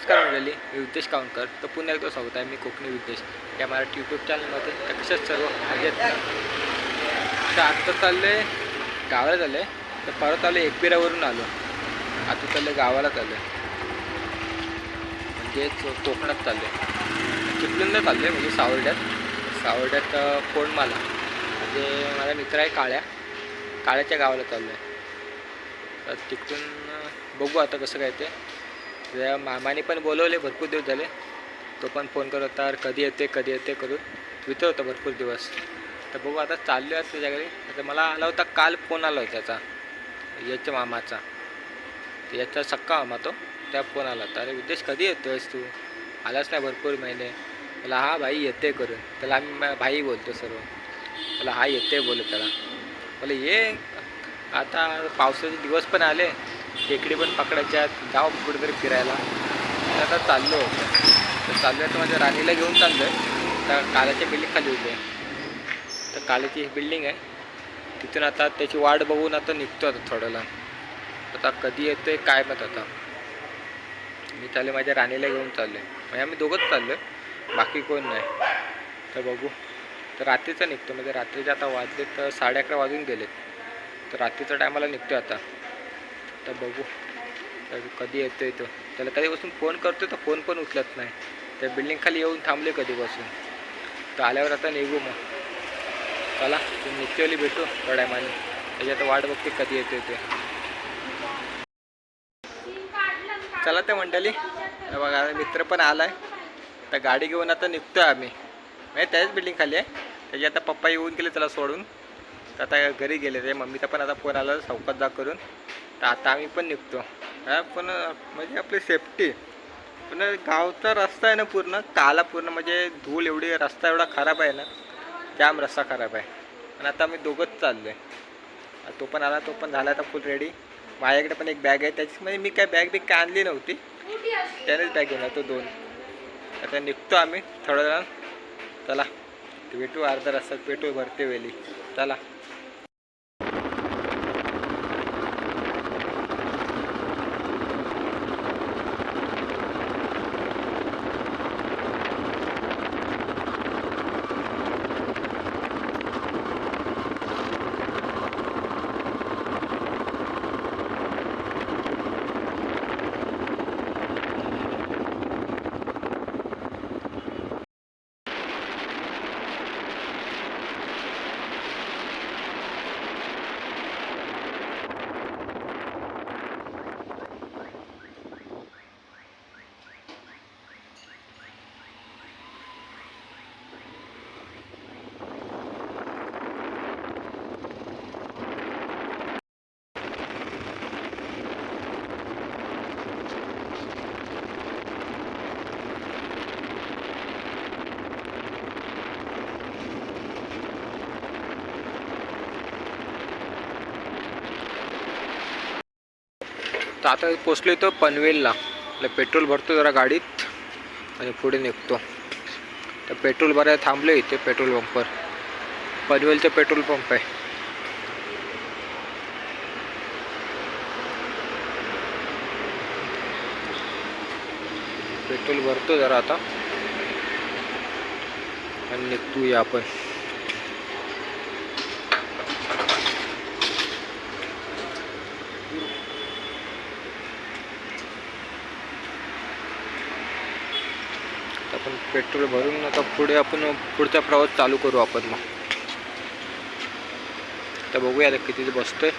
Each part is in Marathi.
नमस्कार मंडळी मी उद्देश कावणकर. तर पुन्हा एकदा स्वागत आहे. मी कोकणी उद्देश या मराठी यूट्यूब चॅनलमध्ये तर कशाच सर्व मजेत तर आत्ता चाललं आहे गावाला झाले तर परत आलो एकबिरावरून आलो. आता चाललं गावाला चाललं आहे म्हणजेच कोकणात चाललं आहे चालले चाललं आहे म्हणजे सावर्ड्यात. सावर्ड्यात अं, कोंडमाला. म्हणजे माझा मित्र आहे काळ्या. काळ्याच्या गावाला चाललो आहे तर तिकडून बघू आता कसं काय ते. त्या मामाने पण बोलवले भरपूर दिवस झाले. तो पण फोन करत होता कधी येते कधी येते? करून. विचार होता भरपूर दिवस. तर बघू आता चाललो आहे त्याच्या घरी आता मला आला होता काल फोन आला होता त्याचा. याच्या मामाचा. याचा सक्का मामा तो त्या फोन आला होता. अरे उद्देश कधी येतोयस तू? आलाच नाही भरपूर महिने. मला हा भाई येते करून. त्याला आम्ही भाई बोलतो सर्व. मला हा येते बोलत त्याला. मला ये. आता पावसाचे दिवस पण आले. खेकडी पण पकडायच्या गाव कुठेतरी फिरायला. तर आता चाललो. होतो तर चाललो आहे तर माझ्या राणीला घेऊन चाललो आहे तर कालाच्या बिल्डिंग खाली होते तर कालाची बिल्डिंग आहे. तिथून आता त्याची वाट बघून आता निघतो आता थोड्याला. आता कधी येतोय काय मत आता. मी चालले माझ्या राणीला घेऊन चाललो आहे म्हणजे आम्ही दोघंच चाललो आहे बाकी कोण नाही. तर बघू. तर रात्रीचं निघतो. म्हणजे रात्रीचे आता वाजले तर साडे अकरा वाजून गेलेत. तर रात्रीच्या टायमाला निघतो आता. तर बघू. तर कधी येतो तो. त्याला कधीपासून फोन करतो तर फोन पण उचलत नाही. त्या बिल्डिंगखाली येऊन थांबले कधीपासून. तर आल्यावर आता निघू मग. चला तू निघतेवाली भेटू थोड्या त्याची त्याच्यात वाट बघते कधी येतो ते. चला ते मंडळी बघा मित्र पण आला आहे तर गाडी घेऊन आता निघतोय आम्ही. म्हणजे त्याच बिल्डिंग खाली आहे. त्याची आता पप्पा येऊन गेले त्याला सोडून. तर आता घरी गेले ते. मम्मीचा पण आता फोन आला चौकात जा करून. तर आता आम्ही पण निघतो. हा पण म्हणजे आपली सेफ्टी पण गावचा रस्ता आहे ना पूर्ण काला पूर्ण म्हणजे धूळ एवढी रस्ता एवढा खराब आहे ना जाम रस्ता खराब आहे. आणि आता आम्ही दोघंच चाललो आहे तो पण आला तो पण झाला आता फुल रेडी माझ्याकडे पण एक बॅग आहे त्याची म्हणजे मी काय बॅग बिग काय आणली नव्हती. त्यानेच बॅग घेऊन तो दोन. आता निघतो आम्ही थोडं जण चला भेटू अर्धा रस्त्यात भेटू भरते वेली. चला. तर आता पोचलो इथं पनवेलला. आपलं पेट्रोल भरतो जरा गाडीत. आणि पुढे निघतो. तर पेट्रोल भरायला थांबलो इथे पेट्रोल पंपवर. पनवेलचं पेट्रोल पंप आहे. पेट्रोल भरतो जरा आता. आणि निघतो आपण. आपण पेट्रोल भरून आता पुढे आपण पुढचा प्रवास चालू करू आपण मग. तर बघूया आता किती बसतोय.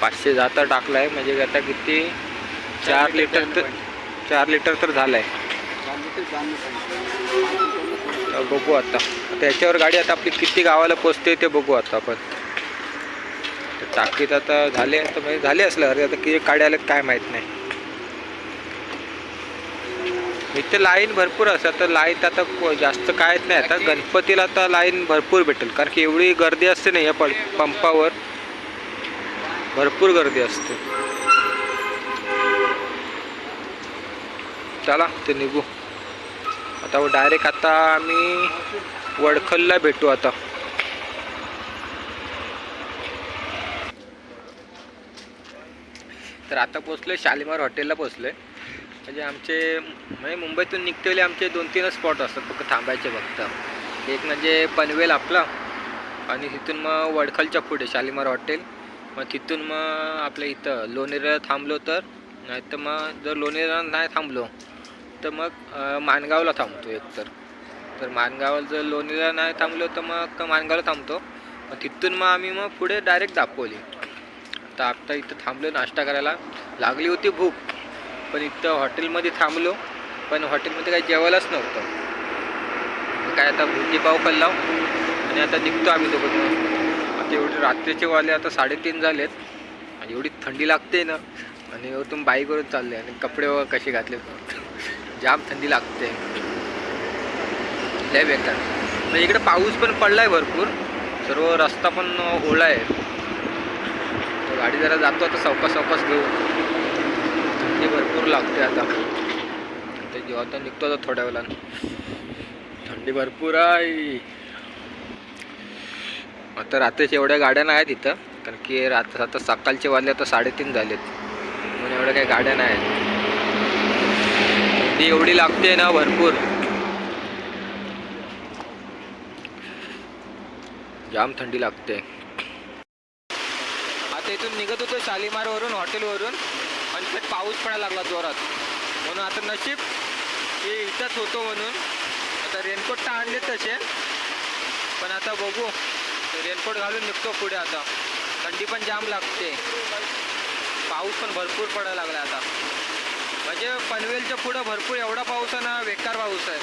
पाचशे जाता टाकलाय म्हणजे आता किती? चार लिटर तर चार लिटर तर झालंय. बघू आता. आता याच्यावर गाडी आता आपली किती गावाला पोचते ते बघू आता आपण. टाकीत आता झाले तर म्हणजे झाले असलं. अरे आता किती गाड्या आल्यात काय माहीत नाही. इथे लाईन भरपूर असतात तर लाईन आता जास्त कायच नाही. आता गणपतीला आता लाईन भरपूर भेटेल. कारण की एवढी गर्दी असते नाही या पंपावर. भरपूर गर्दी असते. चला ते निघू. आता डायरेक्ट आता आम्ही वडखलला भेटू आता. तर आता पोचलोय शालिमार हॉटेलला पोचलोय म्हणजे आमचे म्हणजे मुंबईतून निघतेले आमचे दोन तीनच स्पॉट असतात फक्त थांबायचे फक्त. एक म्हणजे पनवेल आपला आणि तिथून मग वडखलच्या पुढे शालिमार हॉटेल मग तिथून मग आपल्या इथं लोणेरेला थांबलो तर नाही तर मग जर लोणेरेला नाही थांबलो तर मग माणगावला थांबतो एकतर तर. माणगावला जर लोणीला नाही थांबलो तर मग माणगावला थांबतो. मग तिथून मग आम्ही मग पुढे डायरेक्ट दापोली. आता आता इथं थांबलो नाश्ता करायला. लागली होती भूक पण इथं हॉटेलमध्ये थांबलो. पण हॉटेलमध्ये काही जेवायलाच नव्हतं. काय आता भुर्जी पाव खाल्ला आणि आता निघतो आम्ही दोघं आता एवढे रात्रीचे वाले आता साडेतीन झालेत. आणि एवढी थंडी लागते ना. आणि तुम्ही बाईकवरून चालले आणि कपडे वगैरे कसे घातले जाम थंडी लागते. लय बेकार. म्हणजे इकडे पाऊस पण पडला आहे भरपूर. सर्व रस्ता पण ओला आहे. गाडी जरा जातो आता सवकास सवकास घेऊन. थंडी भरपूर लागते आता. ते जेव्हा आता निघतो आता थोड्या वेळानं. थंडी भरपूर आहे. आता रात्रीच्या एवढ्या गाड्या नाही आहेत इथं. कारण की रात्र आता सकाळचे वाजले आता साडेतीन झालेत. म्हणून एवढ्या काही गाड्या नाही आहेत थंडी एवढी लागते ना भरपूर. जाम थंडी लागते. आता इथून निघत होतो शालिमारवरून हॉटेलवरून. आणि ते पाऊस पडायला लागला जोरात. म्हणून आता नशीब हे इथंच होतो म्हणून. आता रेनकोट तर आणले तसे. पण आता बघू. रेनकोट घालून निघतो पुढे आता. थंडी पण जाम लागते. पाऊस पण भरपूर पडायला लागला आता. म्हणजे पनवेलच्या पुढं भरपूर एवढा पाऊस आहे ना बेकार पाऊस आहे.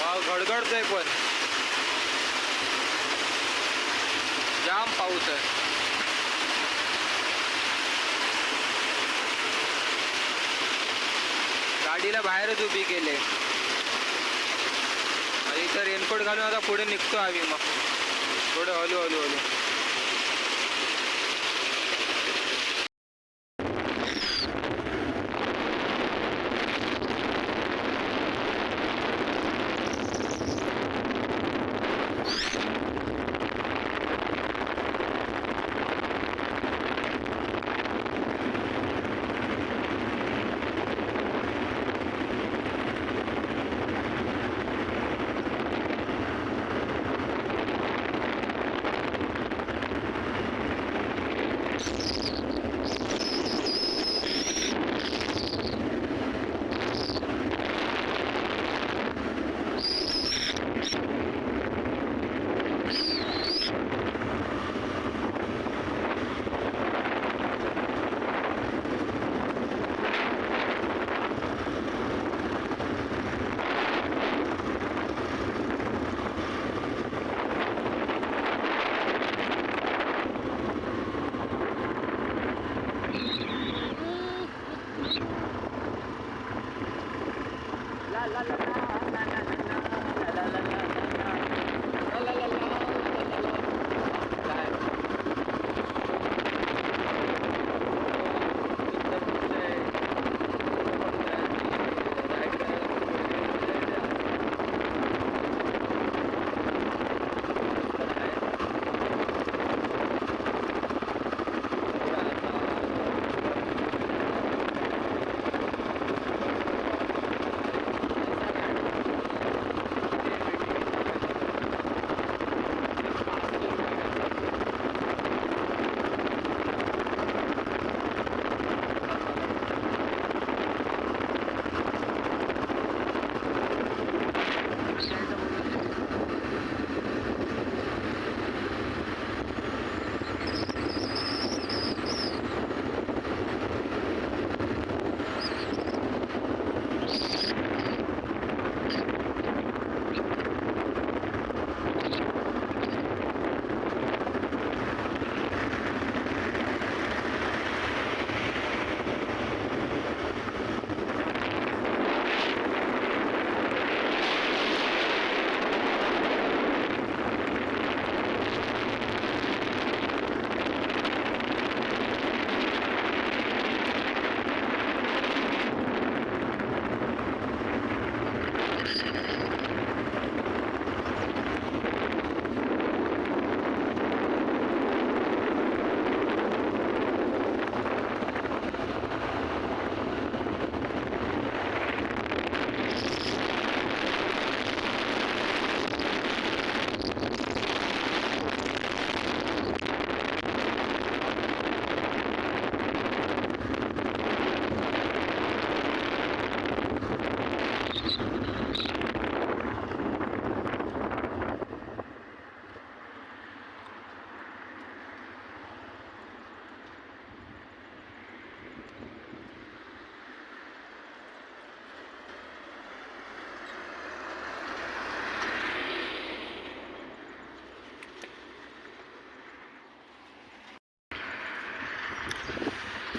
वा गडगडतोय पण. जाम पाऊस आहे. गाडीला बाहेरच उभी केले. आणि इथं रेनकोट घालून आता पुढे निघतो आम्ही मग. थोडं हलू हलू हलू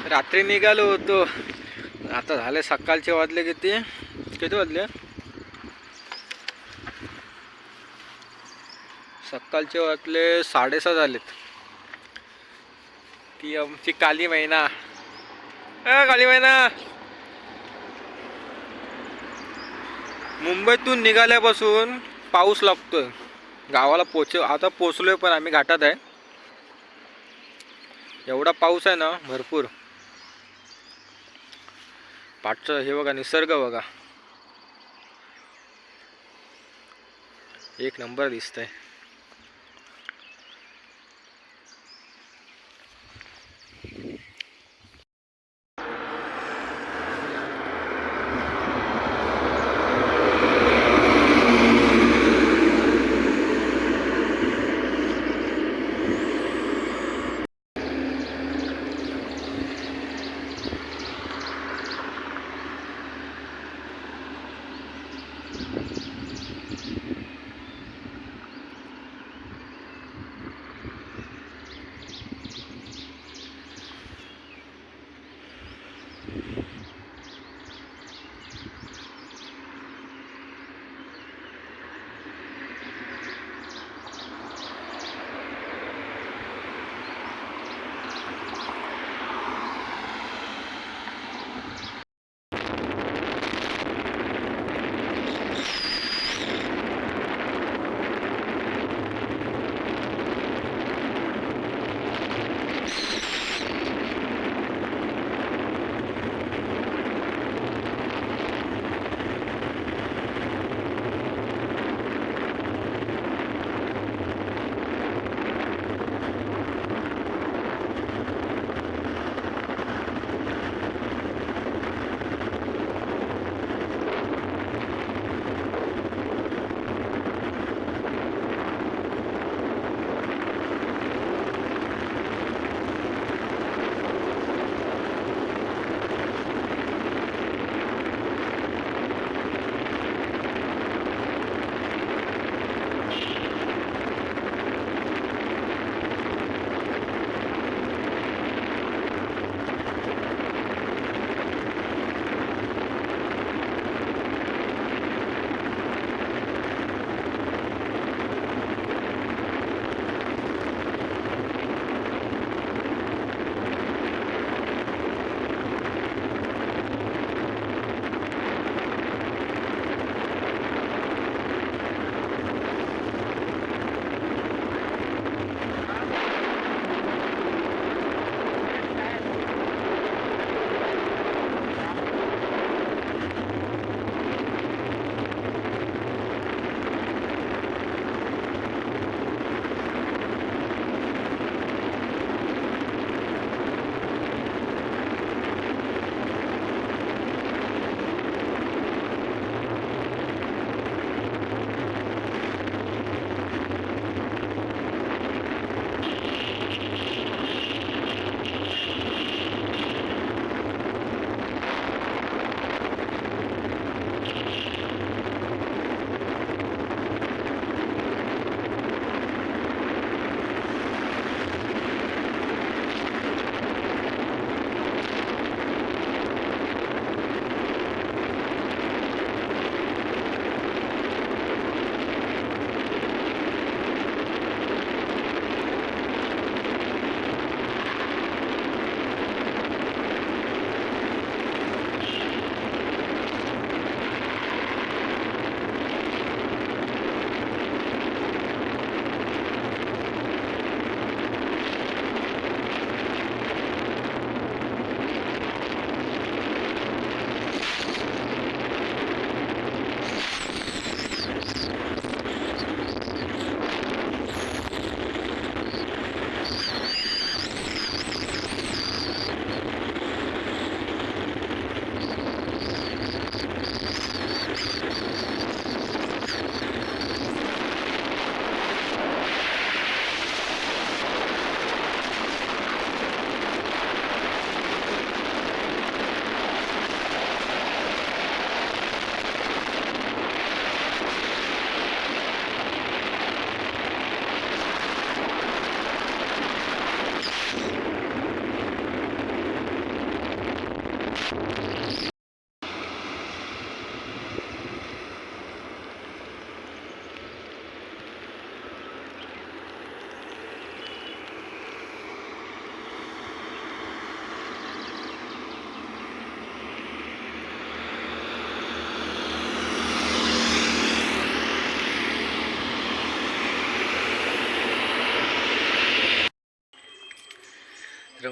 रात्री निघालो होतो. आता झाले सकाळचे वाजले किती? किती वाजले? सकाळचे वाजले साडेसहा झालेत. ती आमची काली महिना अ काली महिना मुंबईतून निघाल्यापासून पाऊस लागतोय. गावाला पोच आता पोचलोय पण आम्ही घाटात आहे. एवढा पाऊस आहे ना भरपूर. पाठचं हे बघा निसर्ग बघा. एक नंबर दिसतंय.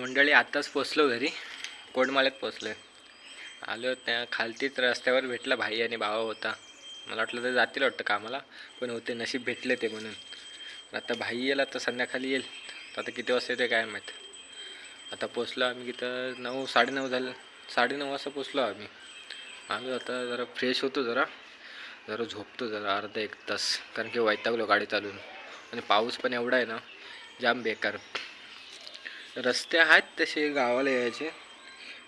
मंडळी आत्ताच पोचलो घरी. कोटमाल्यात पोचलो? आहे आलो त्या खालतीच रस्त्यावर भेटला भाई आणि भावा होता. मला वाटलं तर जातील वाटतं कामाला पण होते नशीब भेटले ते म्हणून. आता भाई येईल आता संध्याकाळी येईल. आता किती वाजता येते काय माहीत. आता पोचलो आम्ही तिथं नऊ साडेनऊ झालं. साडेनऊ वाजता पोचलो आम्ही. आलो आता जरा फ्रेश होतो जरा. जरा झोपतो जरा अर्धा एक तास. कारण की वैतागलो गाडी चालवून. आणि पाऊस पण एवढा आहे ना जाम बेकार. रस्ते आहेत तसे गावाला यायचे.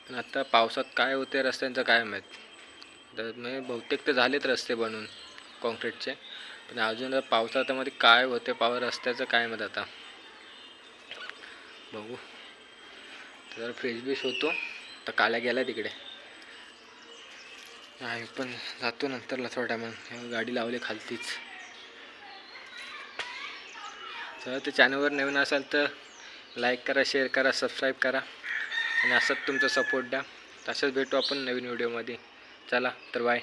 पण आता पावसात काय होते रस्त्यांचं काय माहीत. तर म्हणजे बहुतेक तर झालेत रस्ते बनवून कॉन्क्रीटचे. पण अजून पावसातामध्ये काय होते पाव रस्त्याचं काय माहीत आता. बघू. तर फ्रेश बीश होतो. तर काल्या गेला तिकडे. आम्ही पण जातो नंतरला थोड्या टायमान गाडी लावली खालतीच. तर ते चॅनलवर नवीन असाल तर लाईक करा शेअर करा सबस्क्राईब करा. आणि असंच तुमचा सपोर्ट द्या. तसंच भेटू आपण नवीन व्हिडिओमध्ये चला तर बाय